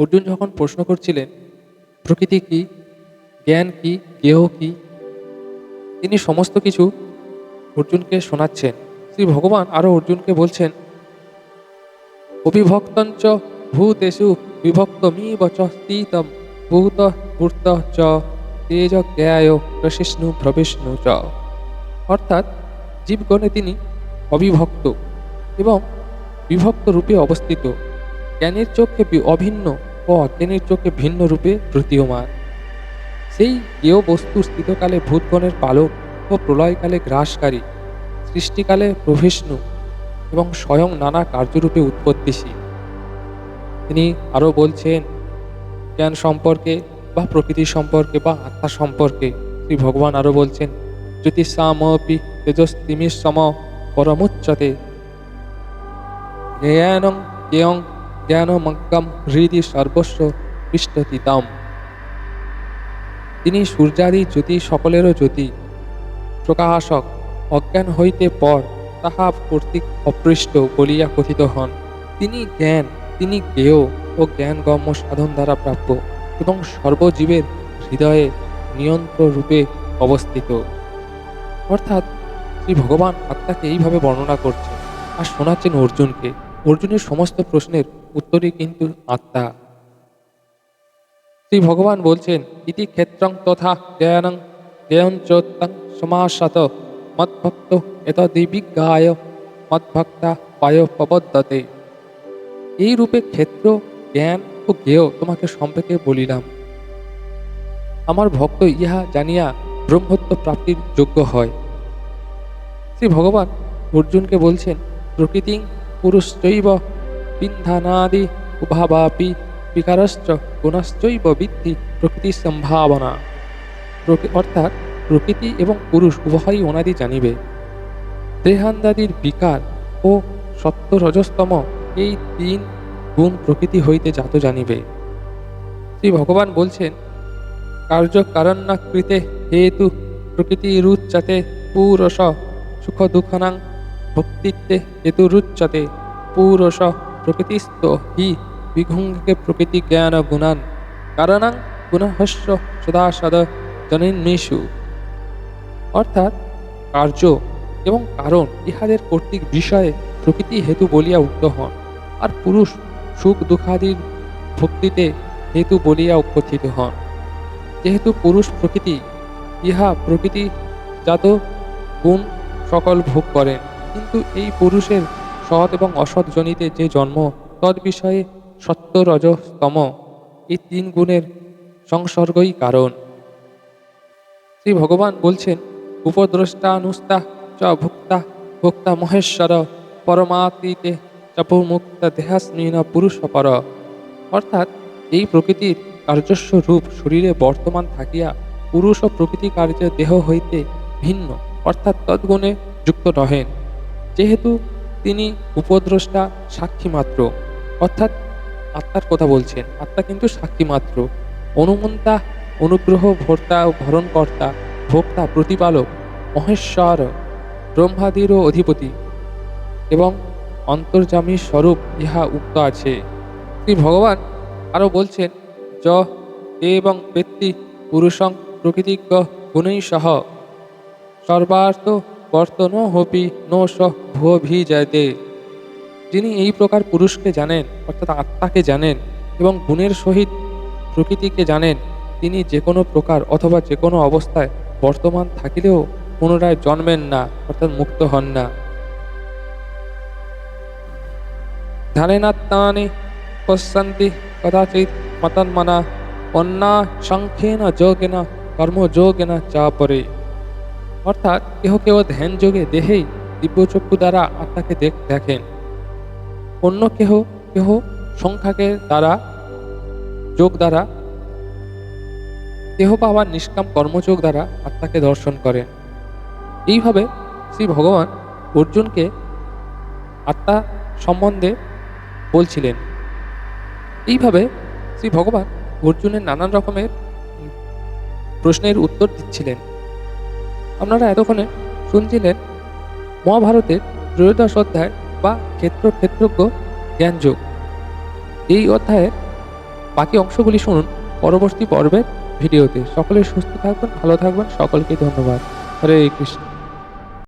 অর্জুন যখন প্রশ্ন করছিলেন, প্রকৃতি কি? জ্ঞান কি? গেহ কি? তিনি সমস্ত কিছু অর্জুনকে শোনাচ্ছেন। শ্রী ভগবান আরও অর্জুনকে বলছেন, অবিভক্তঞ্চ ভূতেষু বিভক্তমিব চ স্থিতম ভূত ভূত চ তেজ জ্ঞায় প্রশিষ্ণু প্রবিষ্ণু চ। অর্থাৎ জীবগণে তিনি অবিভক্ত এবং বিভক্ত রূপে অবস্থিত। জ্ঞানের চোখে অভিন্ন ও অজ্ঞানের চোখে ভিন্ন রূপে প্রতীয়মান। সেই জ্ঞেয় বস্তু স্থিতকালে ভূতগণের পালক ও প্রলয়কালে গ্রাসকারী, সৃষ্টিকালে প্রভিষ্ণু এবং স্বয়ং নানা কার্যরূপে উৎপত্তিশীল। তিনি আরও বলছেন, জ্ঞান সম্পর্কে বা প্রকৃতি সম্পর্কে বা আত্মা সম্পর্কে শ্রী ভগবান আরও বলছেন, জ্যোতিষামপি তেজস্তিমির সম পরমুচ্চতে। জ্ঞানং জ্ঞেয়ং জ্ঞানমজ্ঞম হৃদি সর্বস্ব পৃষ্ঠতিতাম তিনি সূর্যাদি জ্যোতি সকলেরও জ্যোতি। প্রকাশক, অজ্ঞান হইতে পর তাহা কর্তৃক অপৃষ্ট বলিয়া কথিত হন। তিনি জ্ঞান, তিনি জ্ঞেয় ও জ্ঞানগম্য সাধন দ্বারা প্রাপ্য এবং সর্বজীবের হৃদয়ে নিয়ন্ত্র রূপে অবস্থিত। অর্থাৎ শ্রী ভগবান আত্মাকে এইভাবে বর্ণনা করছেন। আর শোনাচ্ছেন অর্জুনকে। অর্জুনের সমস্ত প্রশ্নের উত্তরই কিন্তু আত্মা। শ্রী ভগবান বলছেন, ইতি ক্ষেত্রং তথা জ্ঞানং জ্ঞানচোত্তং সমাসত মদ্ভক্ত এতদিবিজ্ঞায়, মদ্ভক্তা পায় প্রবদ্ধতে এই রূপে ক্ষেত্র, জ্ঞান ও জ্ঞেয় তোমাকে সম্পর্কে বলিলাম। আমার ভক্ত ইহা জানিয়া ব্রহ্মত্ব প্রাপ্তির যোগ্য হয়। শ্রী ভগবান অর্জুনকে বলছেন, প্রকৃতি পুরুষৈব বিন্ধানাদি উভাবাপি বিকারশ্চ গুণশ্চৈব বৃদ্ধি প্রকৃতির সম্ভাবনা। অর্থাৎ প্রকৃতি এবং পুরুষ উভয়ই অনাদি জানিবে। দেহান্দাদির বিকার ও সত্য রজস্তম এই তিন গুণ প্রকৃতি হইতে জাত জানিবে। শ্রী ভগবান বলছেন কার্য কারণ্যাকৃতে হেতু প্রকৃতিরুচ্যতে পুরস সুখ দুঃখনাং ভক্তিত্বে হেতুরুচ্যতে পুরস প্রকৃতিস্থ হি বিঘুঙ্গকে প্রকৃতি জ্ঞান গুণান। কারণাং গুণহস্য সদা সদ অর্থাৎ কার্য এবং কারণ ইহাদের কর্তৃক বিষয়ে প্রকৃতি হেতু বলিয়া উক্ত হন, আর পুরুষ সুখ দুঃখাদির ভক্তিতে হেতু বলিয়া উপস্থিত হন। যেহেতু পুরুষ প্রকৃতি, ইহা প্রকৃতি জাত গুণ সকল ভোগ করেন, কিন্তু এই পুরুষের সৎ এবং অসৎ জনিতে যে জন্ম তদ বিষয়ে সত্য রজ স্তম এই তিন গুণের সংসর্গই কারণ। শ্রী ভগবান বলছেন, উপদ্রষ্টানুস্তা চ ভুক্তা, ভোক্তা মহেশ্বর, পরমাতীতে চপুমুক্ত দেহাস্মিন পুরুষ পর। অর্থাৎ এই প্রকৃতির কার্যস্ব রূপ শরীরে বর্তমান থাকিয়া পুরুষ ও প্রকৃতি কার্য দেহ হইতে ভিন্ন, অর্থাৎ তদ্গুণে যুক্ত নহেন। যেহেতু তিনি উপদ্রষ্টা সাক্ষী মাত্র অর্থাৎ আত্মার কথা বলছেন। আত্মা কিন্তু সাক্ষী মাত্র অনুমন্তা, অনুগ্রহ ভর্তা ভরণকর্তা, ভোক্তা, প্রতিপালক, মহেশ্বর, ব্রহ্মাদিরও অধিপতি এবং অন্তর্জামী স্বরূপ ইহা উক্ত আছে। শ্রী ভগবান আরও বলছেন, য এবং ব্যক্তি পুরুষং প্রকৃতিজ্ঞ গুণৈ সহ। সর্বার্থ বর্তন হপি নো সহ ভুয়ভিজায়তে যিনি এই প্রকার পুরুষকে জানেন, অর্থাৎ আত্মাকে জানেন এবং গুণের সহিত প্রকৃতিকে জানেন, তিনি যে কোনো প্রকার অথবা যে কোনো অবস্থায় বর্তমান থাকিলেও পুনরায় জন্মেন না, অর্থাৎ মুক্ত হন না। ধ্যানেনাত্মানি পশ্যন্তি কদাচিৎ মতন্মনা অন্যা সংখ্যেন যোগেন চা চাপরে। অর্থাৎ কেহ কেহ ধ্যান যোগে দেহেই দিব্যচক্ষু দ্বারা আত্মাকে দেখ দেখেন। অন্য কেহ কেহ সংখ্যাকে দ্বারা, যোগ দ্বারা বা আবার নিষ্কাম কর্মযোগ দ্বারা আত্মাকে দর্শন করেন। এইভাবে শ্রী ভগবান অর্জুনকে আত্মা সম্বন্ধে বলছিলেন। এইভাবে শ্রী ভগবান অর্জুনের নানান রকমের প্রশ্নের উত্তর দিচ্ছিলেন। আপনারা এতক্ষণে শুনছিলেন মহাভারতের ত্রয়োদশ অধ্যায় বা ক্ষেত্র ক্ষেত্রজ্ঞ জ্ঞানযোগ। এই অধ্যায়ে বাকি অংশগুলি শুনুন পরবর্তী পর্বের ভিডিওতে। সকলে সুস্থ থাকবেন ভালো থাকবেন সকলকে ধন্যবাদ। হরে কৃষ্ণ।